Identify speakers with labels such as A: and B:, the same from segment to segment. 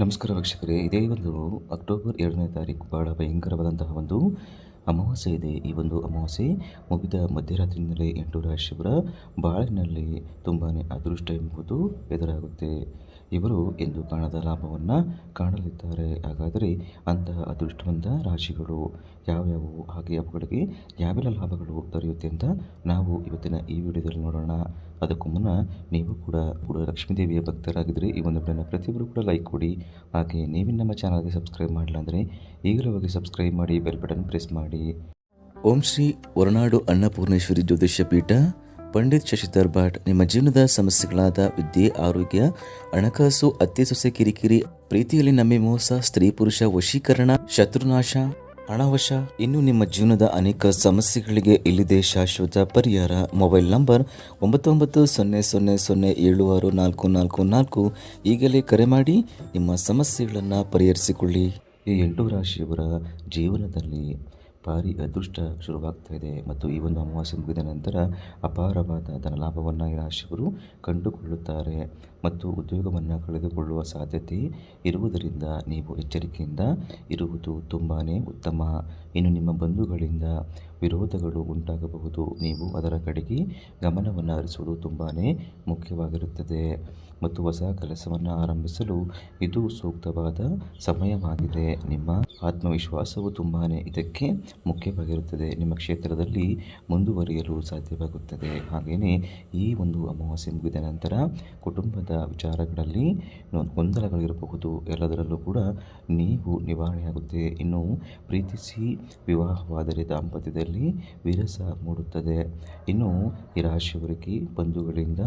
A: ನಮಸ್ಕಾರ ವೀಕ್ಷಕರೇ. ಇದೇ ಒಂದು ಅಕ್ಟೋಬರ್ ಎರಡನೇ ತಾರೀಕು ಬಹಳ ಭಯಂಕರವಾದಂತಹ ಒಂದು ಅಮಾವಾಸ್ಯೆ ಇದೆ. ಈ ಒಂದು ಅಮಾವಾಸ್ಯೆ ಮುಗಿದ ಮಧ್ಯರಾತ್ರಿಯಿಂದಲೇ ಎಂಟು ರಾಶಿಯವರ ಬಾಳಿನಲ್ಲಿ ತುಂಬಾ ಅದೃಷ್ಟ ಎಂಬುದು ಎದುರಾಗುತ್ತೆ. ಇವರು ಎಂದು ಕಾಣದ ಲಾಭವನ್ನು ಕಾಣಲಿದ್ದಾರೆ. ಹಾಗಾದರೆ ಅಂತಹ ಅದೃಷ್ಟವಂತ ರಾಶಿಗಳು ಯಾವ್ಯಾವು? ಹಾಗೆ ಅವುಗಳಿಗೆ ಯಾವೆಲ್ಲ ಲಾಭಗಳು ದೊರೆಯುತ್ತೆ ಅಂತ ನಾವು ಇವತ್ತಿನ ಈ ವಿಡಿಯೋದಲ್ಲಿ ನೋಡೋಣ. ಅದಕ್ಕೂ ಮುನ್ನ ನೀವು ಕೂಡ ಕೂಡ ಲಕ್ಷ್ಮೀದೇವಿಯ ಭಕ್ತರಾಗಿದ್ದರೆ ಈ ಒಂದು ವಿಡಿಯೋನ ಪ್ರತಿಯೊಬ್ಬರು ಕೂಡ ಲೈಕ್ ಕೊಡಿ. ಹಾಗೆ ನೀವಿನ ನಮ್ಮ ಚಾನಲ್ಗೆ ಸಬ್ಸ್ಕ್ರೈಬ್ ಮಾಡಿಲ್ಲ ಅಂದರೆ ಈಗಲೇ ಹೋಗಿ ಸಬ್ಸ್ಕ್ರೈಬ್ ಮಾಡಿ, ಬೆಲ್ ಬಟನ್ ಪ್ರೆಸ್ ಮಾಡಿ. ಓಂ ಶ್ರೀ ಹೊರನಾಡು ಅನ್ನಪೂರ್ಣೇಶ್ವರಿ ಜ್ಯೋತಿಷ್ಯ ಪೀಠ, ಪಂಡಿತ್ ಶಶಿಧರ್ ಭಾಟ್, ನಿಮ್ಮ ಜೀವನದ ಸಮಸ್ಯೆಗಳಾದ ವಿದ್ಯೆ, ಆರೋಗ್ಯ, ಹಣಕಾಸು ಅತ್ತೆ ಸೊಸೆ ಕಿರಿಕಿರಿ, ಪ್ರೀತಿಯಲ್ಲಿ ನಮ್ಮೆ ಮೋಸ, ಸ್ತ್ರೀ ಪುರುಷ ವಶೀಕರಣ, ಶತ್ರುನಾಶ ಹಣವಶ ಇನ್ನು ನಿಮ್ಮ ಜೀವನದ ಅನೇಕ ಸಮಸ್ಯೆಗಳಿಗೆ ಇಲ್ಲಿದೆ ಶಾಶ್ವತ ಪರಿಹಾರ. ಮೊಬೈಲ್ ನಂಬರ್ ಒಂಬತ್ತು ಒಂಬತ್ತು ಸೊನ್ನೆ ಸೊನ್ನೆ ಸೊನ್ನೆ ಏಳು ಆರು ನಾಲ್ಕು ನಾಲ್ಕು ನಾಲ್ಕು. ಈಗಲೇ ಕರೆ ಮಾಡಿ ನಿಮ್ಮ ಸಮಸ್ಯೆಗಳನ್ನು ಪರಿಹರಿಸಿಕೊಳ್ಳಿ. ಈ ಎಂಟು ರಾಶಿಯವರ ಜೀವನದಲ್ಲಿ ಭಾರಿ ಅದೃಷ್ಟ ಶುರುವಾಗ್ತಾ ಇದೆ ಮತ್ತು ಈ ಒಂದು ಅಮಾವಾಸ್ಯೆ ಮುಗಿದ ನಂತರ ಅಪಾರವಾದ ಧನಲಾಭವನ್ನು ಈ ರಾಶಿಯವರು ಕಂಡುಕೊಳ್ಳುತ್ತಾರೆ. ಮತ್ತು ಉದ್ಯೋಗವನ್ನು ಕಳೆದುಕೊಳ್ಳುವ ಸಾಧ್ಯತೆ ಇರುವುದರಿಂದ ನೀವು ಎಚ್ಚರಿಕೆಯಿಂದ ಇರುವುದು ತುಂಬಾ ಉತ್ತಮ. ಇನ್ನು ನಿಮ್ಮ ಬಂಧುಗಳಿಂದ ವಿರೋಧಗಳು ಉಂಟಾಗಬಹುದು. ನೀವು ಅದರ ಕಡೆಗೆ ಗಮನವನ್ನು ಹರಿಸುವುದು ತುಂಬಾ ಮುಖ್ಯವಾಗಿರುತ್ತದೆ. ಮತ್ತು ಹೊಸ ಕೆಲಸವನ್ನು ಆರಂಭಿಸಲು ಇದು ಸೂಕ್ತವಾದ ಸಮಯವಾಗಿದೆ. ನಿಮ್ಮ ಆತ್ಮವಿಶ್ವಾಸವು ತುಂಬಾ ಇದಕ್ಕೆ ಮುಖ್ಯವಾಗಿರುತ್ತದೆ. ನಿಮ್ಮ ಕ್ಷೇತ್ರದಲ್ಲಿ ಮುಂದುವರಿಯಲು ಸಾಧ್ಯವಾಗುತ್ತದೆ. ಹಾಗೆಯೇ ಈ ಒಂದು ಅಮಾವಾಸ್ಯೆ ಮುಗಿದ ನಂತರ ಕುಟುಂಬದ ವಿಚಾರಗಳಲ್ಲಿ ಗೊಂದಲಗಳಿರಬಹುದು. ಎಲ್ಲದರಲ್ಲೂ ಕೂಡ ನೀವು ನಿವಾರಣೆಯಾಗುತ್ತೆ. ಇನ್ನು ಪ್ರೀತಿಸಿ ವಿವಾಹವಾದರೆ ದಾಂಪತ್ಯದಲ್ಲಿ ವಿರಸ ಮೂಡುತ್ತದೆ. ಇನ್ನು ಈ ರಾಶಿಯವರಿಗೆ ಬಂಧುಗಳಿಂದ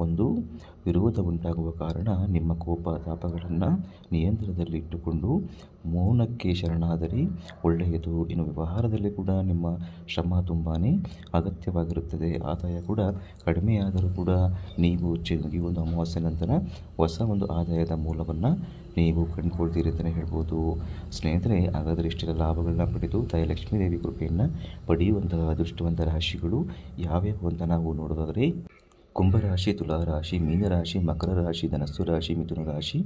A: ಒಂದು ವಿರೋಧ ಉಂಟಾಗುವ ಕಾರಣ ನಿಮ್ಮ ಕೋಪ ತಾಪಗಳನ್ನು ನಿಯಂತ್ರಣದಲ್ಲಿ ಇಟ್ಟುಕೊಂಡು ಮೌನಕ್ಕೆ ಶರಣಾದರೆ ಒಳ್ಳೆಯದು ಇನ್ನು ವ್ಯವಹಾರದಲ್ಲಿ ಕೂಡ ನಿಮ್ಮ ಶ್ರಮ ತುಂಬಾ ಅಗತ್ಯವಾಗಿರುತ್ತದೆ. ಆದಾಯ ಕೂಡ ಕಡಿಮೆಯಾದರೂ ಕೂಡ ನೀವು ಈ ಒಂದು ಅಮಾವಾಸ್ಯೆ ನಂತರ ಹೊಸ ಒಂದು ಆದಾಯದ ಮೂಲವನ್ನು ನೀವು ಕಂಡುಕೊಳ್ತೀರಿ ಅಂತಲೇ ಹೇಳ್ಬೋದು. ಸ್ನೇಹಿತರೆ, ಹಾಗಾದರೆ ಇಷ್ಟೆಲ್ಲ ಲಾಭಗಳನ್ನ ಪಡೆದು ತಾಯಿ ಲಕ್ಷ್ಮೀದೇವಿ ಕೃಪೆಯನ್ನು ಪಡೆಯುವಂತಹ ಅದೃಷ್ಟವಂತ ರಾಶಿಗಳು ಯಾವ್ಯಾವು ಅಂತ ನಾವು ನೋಡೋದಾದರೆ ಕುಂಭರಾಶಿ, ತುಲಾರಾಶಿ, ಮೀನರಾಶಿ ಮಕರ ರಾಶಿ ಧನಸ್ಸು ರಾಶಿ ಮಿಥುನ ರಾಶಿ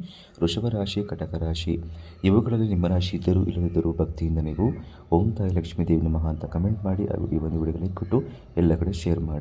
A: ವೃಷಭ ರಾಶಿ ಕಟಕ ರಾಶಿ ಇವುಗಳಲ್ಲಿ ನಿಮ್ಮ ರಾಶಿ ಇದ್ದರೂ ಇಲ್ಲದಿದ್ದರೂ ಭಕ್ತಿಯಿಂದ ನೀವು ಓಂ ತಾಯಿ ಲಕ್ಷ್ಮೀ ದೇವಿ ನಮಃ ಅಂತ ಕಮೆಂಟ್ ಮಾಡಿ, ಹಾಗೂ ಈ ಒಂದು ವಿಡಿಯೋ ಲೈಕ್ ಕೊಟ್ಟು ಎಲ್ಲ ಕಡೆ ಶೇರ್ ಮಾಡಿ.